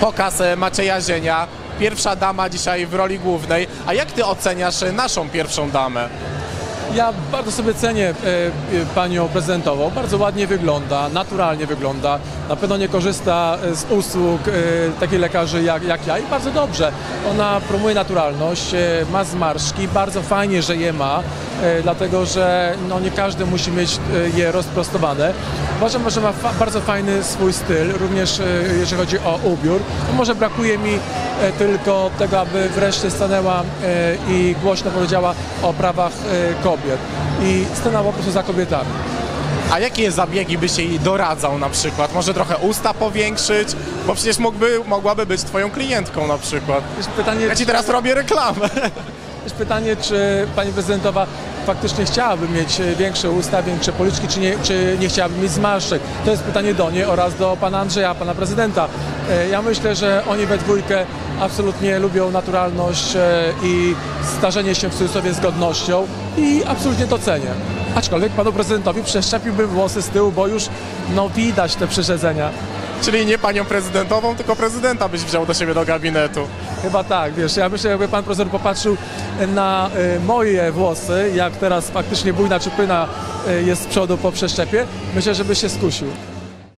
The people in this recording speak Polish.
pokaz e, Macieja Zienia, pierwsza dama dzisiaj w roli głównej. A jak ty oceniasz e, naszą pierwszą damę? Ja bardzo sobie cenię e, e, panią prezydentową. Bardzo ładnie wygląda, naturalnie wygląda. Na pewno nie korzysta e, z usług takich lekarzy jak, jak ja i bardzo dobrze. Ona promuje naturalność, ma zmarszczki, bardzo fajnie, że je ma, dlatego że no, nie każdy musi mieć je rozprostowane. Uważam, że ma fa- bardzo fajny swój styl, również jeżeli chodzi o ubiór. Może brakuje mi tylko tego, aby wreszcie stanęła e, i głośno powiedziała o prawach e, kobiet i stanęła po prostu za kobietami. A jakie zabiegi byś jej doradzał na przykład? Może trochę usta powiększyć? Bo przecież mógłby, mogłaby być twoją klientką na przykład. Pytanie, Ja ci teraz robię reklamę. jest pytanie, czy pani prezydentowa faktycznie chciałaby mieć e, większe usta, większe policzki, czy nie, czy nie chciałaby mieć zmarszczek. To jest pytanie do niej oraz do pana Andrzeja, pana prezydenta. E, Ja myślę, że oni we dwójkę absolutnie lubią naturalność e, i starzenie się w cudzysłowie z godnością i absolutnie to cenię. Aczkolwiek panu prezydentowi przeszczepiłbym włosy z tyłu, bo już no widać te przyrzedzenia. Czyli nie panią prezydentową, tylko prezydenta byś wziął do siebie do gabinetu. Chyba tak, wiesz, ja myślę, jakby pan profesor popatrzył na y, moje włosy, jak teraz faktycznie bujna czypyna y, jest z przodu po przeszczepie, myślę, żeby się skusił.